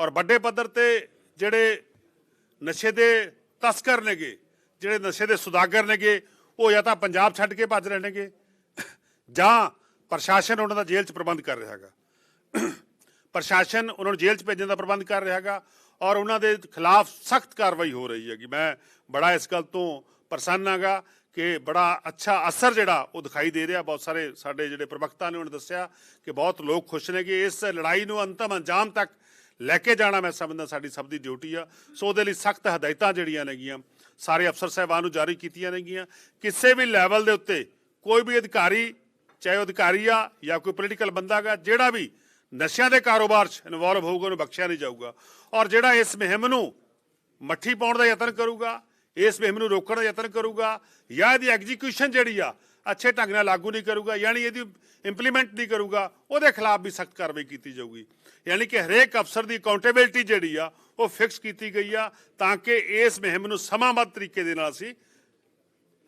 ਔਰ ਵੱਡੇ ਪੱਧਰ ਤੇ ਜਿਹੜੇ ਨਸ਼ੇ ਦੇ ਤਸਕਰ ਨੇਗੇ, ਜਿਹੜੇ ਨਸ਼ੇ ਦੇ ਸੁਦਾਗਰ ਨੇਗੇ, ਉਹ ਜਾਂ ਤਾਂ ਪੰਜਾਬ ਛੱਡ ਕੇ ਭੱਜ ਰਹੇ ਨੇਗੇ, ਜਾਂ ਪ੍ਰਸ਼ਾਸਨ ਉਹਨਾਂ ਦਾ ਜੇਲ੍ਹ 'ਚ ਪ੍ਰਬੰਧ ਕਰ ਰਿਹਾ ਹੈਗਾ। ਪ੍ਰਸ਼ਾਸਨ ਉਹਨਾਂ ਨੂੰ ਜੇਲ੍ਹ 'ਚ ਭੇਜਣ ਦਾ ਪ੍ਰਬੰਧ ਕਰ ਰਿਹਾ ਹੈਗਾ ਔਰ ਉਹਨਾਂ ਦੇ ਖਿਲਾਫ ਸਖਤ ਕਾਰਵਾਈ ਹੋ ਰਹੀ ਹੈਗੀ। ਮੈਂ ਬੜਾ ਇਸ ਗੱਲ ਤੋਂ ਪ੍ਰਸੰਨ ਹਾਂਗਾ ਕਿ ਬੜਾ ਅੱਛਾ ਅਸਰ ਜਿਹੜਾ ਉਹ ਦਿਖਾਈ ਦੇ ਰਿਹਾ। ਬਹੁਤ ਸਾਰੇ ਸਾਡੇ ਜਿਹੜੇ ਪ੍ਰਵਕਤਾ ਨੇ ਉਹਨੇ ਦੱਸਿਆ ਕਿ ਬਹੁਤ ਲੋਕ ਖੁਸ਼ ਨੇ ਕਿ ਇਸ ਲੜਾਈ ਨੂੰ ਅੰਤਮ ਅੰਜਾਮ ਤੱਕ ਲੈ ਕੇ ਜਾਣਾ ਮੈਂ ਸਮਝਦਾ ਸਾਡੀ ਸਭ ਦੀ ਡਿਊਟੀ ਆ। ਸੋ ਉਹਦੇ ਲਈ ਸਖਤ ਹਦਾਇਤਾਂ ਜਿਹੜੀਆਂ ਨੇਗੀਆਂ, ਸਾਰੇ ਅਫਸਰ ਸਾਹਿਬਾਨ ਨੂੰ ਜਾਰੀ ਕੀਤੀਆਂ ਨੇਗੀਆਂ। ਕਿਸੇ ਵੀ ਲੈਵਲ ਦੇ ਉੱਤੇ ਕੋਈ ਵੀ ਅਧਿਕਾਰੀ, ਚਾਹੇ ਉਹ ਅਧਿਕਾਰੀ ਆ ਜਾਂ ਕੋਈ ਪੋਲੀਟੀਕਲ ਬੰਦਾ ਗਾ ਜਿਹੜਾ ਵੀ ਨਸ਼ਿਆਂ ਦੇ ਕਾਰੋਬਾਰ 'ਚ ਇਨਵੋਲਵ ਹੋਊਗਾ, ਉਹਨੂੰ ਬਖਸ਼ਿਆ ਨਹੀਂ ਜਾਊਗਾ। ਔਰ ਜਿਹੜਾ ਇਸ ਮੁਹਿੰਮ ਨੂੰ ਮੱਠੀ ਪਾਉਣ ਦਾ ਯਤਨ ਕਰੂਗਾ, ਇਸ ਮੁਹਿੰਮ ਨੂੰ ਰੋਕਣ ਦਾ ਯਤਨ ਕਰੂਗਾ ਜਾਂ ਇਹਦੀ ਐਗਜ਼ੀਕਿਊਸ਼ਨ ਜਿਹੜੀ ਆ ਅੱਛੇ ਢੰਗ ਨਾਲ ਲਾਗੂ ਨਹੀਂ ਕਰੂਗਾ, ਯਾਨੀ ਇਹਦੀ ਇੰਪਲੀਮੈਂਟ ਨਹੀਂ ਕਰੂਗਾ, ਉਹਦੇ ਖਿਲਾਫ ਵੀ ਸਖਤ ਕਾਰਵਾਈ ਕੀਤੀ ਜਾਊਗੀ। ਯਾਨੀ ਕਿ ਹਰੇਕ ਅਫਸਰ ਦੀ ਅਕਾਊਂਟੇਬਿਲਟੀ ਜਿਹੜੀ ਆ, ਉਹ ਫਿਕਸ ਕੀਤੀ ਗਈ ਆ, ਤਾਂ ਕਿ ਇਸ ਮੁਹਿੰਮ ਨੂੰ ਸਮਾਂਬੱਧ ਤਰੀਕੇ ਦੇ ਨਾਲ ਅਸੀਂ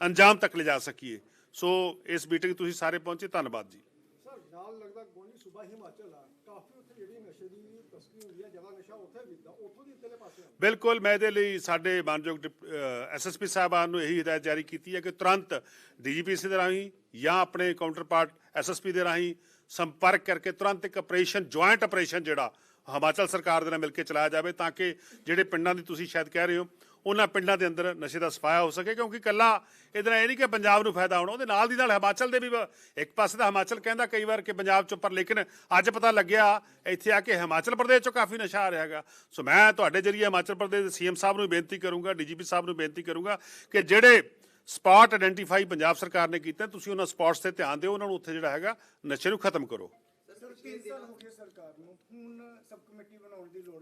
ਅੰਜਾਮ ਤੱਕ ਲਿਜਾ ਸਕੀਏ। ਸੋ ਇਸ ਮੀਟਿੰਗ ਤੁਸੀਂ ਸਾਰੇ ਪਹੁੰਚੇ, ਧੰਨਵਾਦ ਜੀ। ਨਾਲ ਲੱਗਦਾ ਗੋਨੀ ਸੂਬਾ ਹਿਮਾਚਲ ਆ। ਕਾਫੀ ਉੱਥੇ ਜਿਹੜੀ ਨਸ਼ੇ ਦੀ ਤਸਕਰੀ ਹੁੰਦੀ ਆ, ਜ਼ਿਆਦਾ ਨਸ਼ਾ ਉੱਥੇ ਵਿਕਦਾ, ਉੱਥੋਂ ਦੀ ਇੱਧਰਲੇ ਪਾਸੇ ਬਿਲਕੁਲ, ਮੈਂ ਇਹਦੇ ਲਈ ਸਾਡੇ ਮਾਨਯੋਗ ਐਸਐਸਪੀ ਸਾਹਿਬਾਨ ਨੂੰ ਇਹੀ ਹਦਾਇਤ ਜਾਰੀ ਕੀਤੀ ਹੈ ਕਿ ਤੁਰੰਤ ਡੀਜੀਪੀਸੀ ਦੇ ਰਾਹੀਂ ਜਾਂ ਆਪਣੇ ਕਾਊਂਟਰਪਾਰਟ ਐਸਐਸਪੀ ਦੇ ਰਾਹੀਂ ਸੰਪਰਕ ਕਰਕੇ ਤੁਰੰਤ ਇੱਕ ਆਪਰੇਸ਼ਨ ਜੁਆਇੰਟ ਆਪਰੇਸ਼ਨ ਜਿਹੜਾ ਹਿਮਾਚਲ ਸਰਕਾਰ ਦੇ ਨਾਲ ਮਿਲ ਕੇ ਚਲਾਇਆ ਜਾਵੇ ਤਾਂ ਕਿ ਜਿਹੜੇ ਪਿੰਡਾਂ ਦੀ ਤੁਸੀਂ ਸ਼ਾਇਦ ਕਹਿ ਰਹੇ ਹੋ ਉਹਨਾਂ ਪਿੰਡਾਂ ਦੇ ਅੰਦਰ ਨਸ਼ੇ ਦਾ ਸਫਾਇਆ ਹੋ ਸਕੇ, ਕਿਉਂਕਿ ਕੱਲਾ ਇਹਦੇ ਨਾਲ ਇਹ ਨਹੀਂ ਕਿ ਪੰਜਾਬ ਨੂੰ ਫਾਇਦਾ ਹੋਣਾ, ਉਹਦੇ ਨਾਲ ਦੀ ਨਾਲ ਹਿਮਾਚਲ ਦੇ ਵੀ ਇੱਕ ਪਾਸੇ ਤਾਂ ਹਿਮਾਚਲ ਕਹਿੰਦਾ ਕਈ ਵਾਰ ਕਿ ਪੰਜਾਬ ਚੋਂ ਪਰ ਲੇਕਿਨ ਅੱਜ ਪਤਾ ਲੱਗਿਆ, ਇੱਥੇ ਆ ਕੇ ਹਿਮਾਚਲ ਪ੍ਰਦੇਸ਼ ਚੋਂ ਕਾਫੀ ਨਸ਼ਾ ਆ ਰਿਹਾ ਹੈਗਾ। ਸੋ ਮੈਂ ਤੁਹਾਡੇ ਜਰੀਏ ਹਿਮਾਚਲ ਪ੍ਰਦੇਸ਼ ਦੇ ਸੀਐਮ ਸਾਹਿਬ ਨੂੰ ਬੇਨਤੀ ਕਰੂੰਗਾ, ਡੀਜੀਪੀ ਸਾਹਿਬ ਨੂੰ ਬੇਨਤੀ ਕਰੂੰਗਾ ਕਿ ਜਿਹੜੇ ਸਪਾਟ ਆਇਡੈਂਟੀਫਾਈ ਪੰਜਾਬ ਸਰਕਾਰ ਨੇ ਕੀਤਾ, ਤੁਸੀਂ ਉਹਨਾਂ ਸਪਾਟਸ ਤੇ ਧਿਆਨ ਦਿਓ, ਉਹਨਾਂ ਨੂੰ ਉੱਥੇ ਜਿਹੜਾ ਹੈਗਾ ਨਸ਼ੇ ਨੂੰ ਖਤਮ ਕਰੋ। ਸਰ 3 ਸਾਲ ਹੋ ਗਏ ਸਰਕਾਰ ਨੂੰ, ਹੁਣ ਸਬ ਕਮੇਟੀ ਬਣਾਉਣ ਦੀ ਲੋੜ